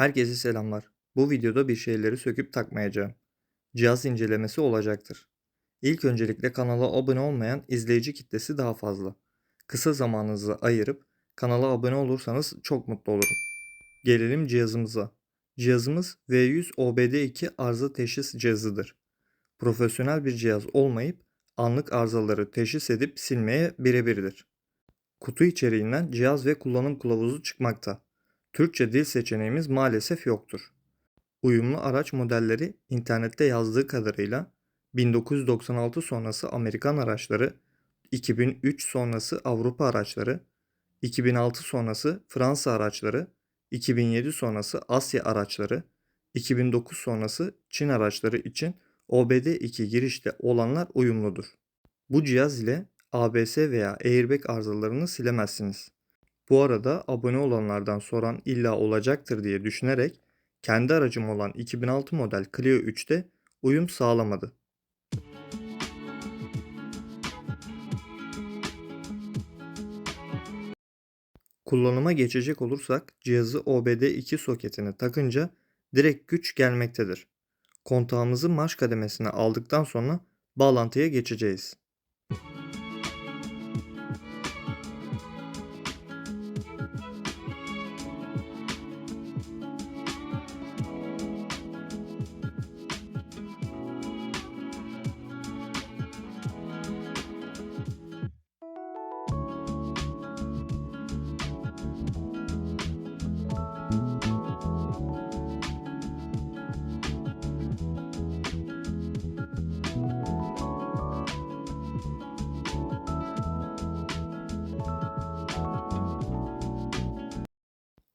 Herkese selamlar. Bu videoda bir şeyleri söküp takmayacağım. Cihaz incelemesi olacaktır. İlk öncelikle kanala abone olmayan izleyici kitlesi daha fazla. Kısa zamanınızı ayırıp kanala abone olursanız çok mutlu olurum. Gelelim cihazımıza. Cihazımız V100 OBD2 arıza teşhis cihazıdır. Profesyonel bir cihaz olmayıp anlık arızaları teşhis edip silmeye birebirdir. Kutu içeriğinden cihaz ve kullanım kılavuzu çıkmakta. Türkçe dil seçeneğimiz maalesef yoktur. Uyumlu araç modelleri internette yazdığı kadarıyla 1996 sonrası Amerikan araçları, 2003 sonrası Avrupa araçları, 2006 sonrası Fransa araçları, 2007 sonrası Asya araçları, 2009 sonrası Çin araçları için OBD2 girişte olanlar uyumludur. Bu cihaz ile ABS veya airbag arızalarını silemezsiniz. Bu arada abone olanlardan soran illa olacaktır diye düşünerek kendi aracım olan 2006 model Clio 3'te uyum sağlamadı. Kullanıma geçecek olursak cihazı OBD2 soketine takınca direkt güç gelmektedir. Kontağımızı marş kademesine aldıktan sonra bağlantıya geçeceğiz.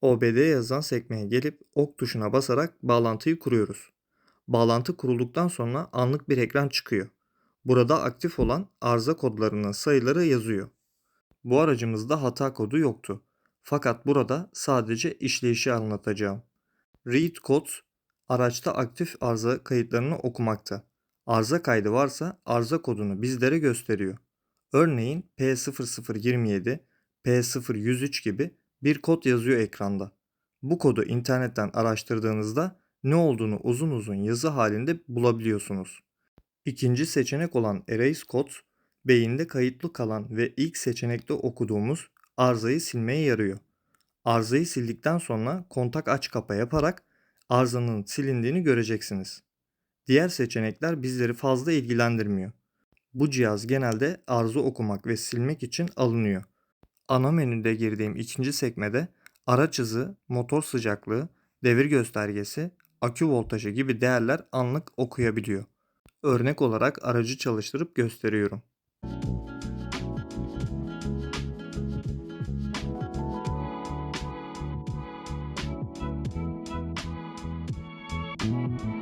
OBD yazan sekmeye gelip ok tuşuna basarak bağlantıyı kuruyoruz. Bağlantı kurulduktan sonra anlık bir ekran çıkıyor. Burada aktif olan arıza kodlarının sayıları yazıyor. Bu aracımızda hata kodu yoktu. Fakat burada sadece işleyişi anlatacağım. Read codes araçta aktif arıza kayıtlarını okumakta. Arıza kaydı varsa arıza kodunu bizlere gösteriyor. Örneğin P0027, P0103 gibi bir kod yazıyor ekranda. Bu kodu internetten araştırdığınızda ne olduğunu uzun uzun yazı halinde bulabiliyorsunuz. İkinci seçenek olan Erase Code, beyinde kayıtlı kalan ve ilk seçenekte okuduğumuz arızayı silmeye yarıyor. Arızayı sildikten sonra kontak aç kapa yaparak arızanın silindiğini göreceksiniz. Diğer seçenekler bizleri fazla ilgilendirmiyor. Bu cihaz genelde arıza okumak ve silmek için alınıyor. Ana menüde girdiğim ikinci sekmede araç hızı, motor sıcaklığı, devir göstergesi, akü voltajı gibi değerler anlık okuyabiliyor. Örnek olarak aracı çalıştırıp gösteriyorum. Müzik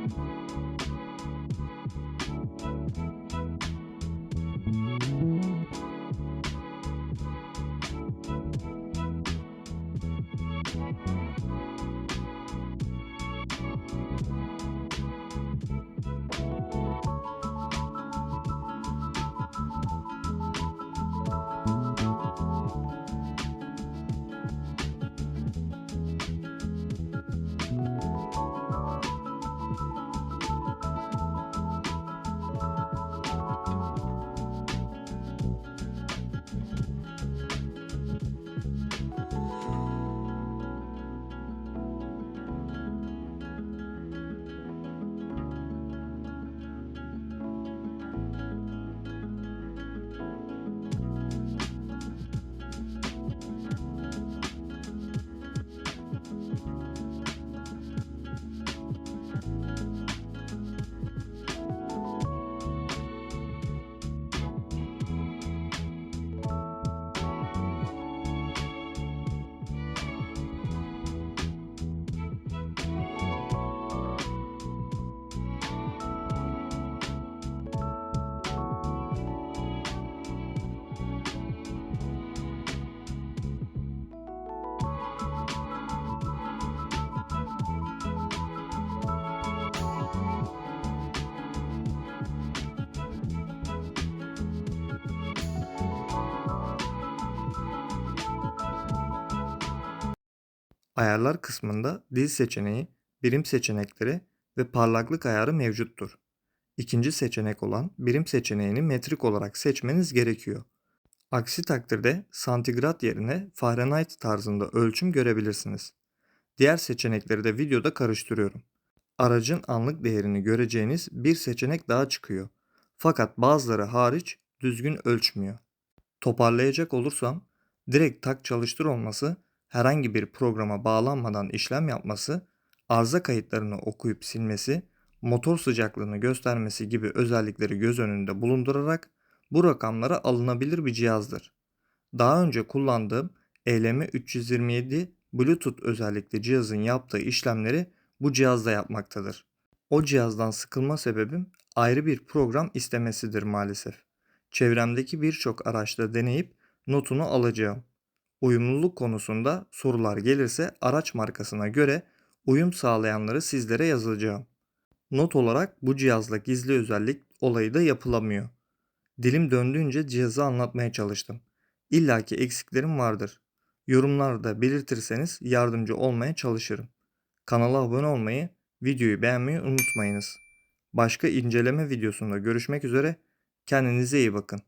Ayarlar kısmında dil seçeneği, birim seçenekleri ve parlaklık ayarı mevcuttur. İkinci seçenek olan birim seçeneğini metrik olarak seçmeniz gerekiyor. Aksi takdirde santigrat yerine Fahrenheit tarzında ölçüm görebilirsiniz. Diğer seçenekleri de videoda karıştırıyorum. Aracın anlık değerini göreceğiniz bir seçenek daha çıkıyor. Fakat bazıları hariç düzgün ölçmüyor. Toparlayacak olursam direkt tak çalıştır olması, herhangi bir programa bağlanmadan işlem yapması, arıza kayıtlarını okuyup silmesi, motor sıcaklığını göstermesi gibi özellikleri göz önünde bulundurarak bu rakamlara alınabilir bir cihazdır. Daha önce kullandığım ELM327 Bluetooth özellikli cihazın yaptığı işlemleri bu cihazda yapmaktadır. O cihazdan sıkılma sebebim ayrı bir program istemesidir maalesef. Çevremdeki birçok araçta deneyip notunu alacağım. Uyumluluk konusunda sorular gelirse araç markasına göre uyum sağlayanları sizlere yazacağım. Not olarak bu cihazla gizli özellik olayı da yapılamıyor. Dilim döndüğünce cihazı anlatmaya çalıştım. İlla ki eksiklerim vardır. Yorumlarda belirtirseniz yardımcı olmaya çalışırım. Kanala abone olmayı, videoyu beğenmeyi unutmayınız. Başka inceleme videosunda görüşmek üzere. Kendinize iyi bakın.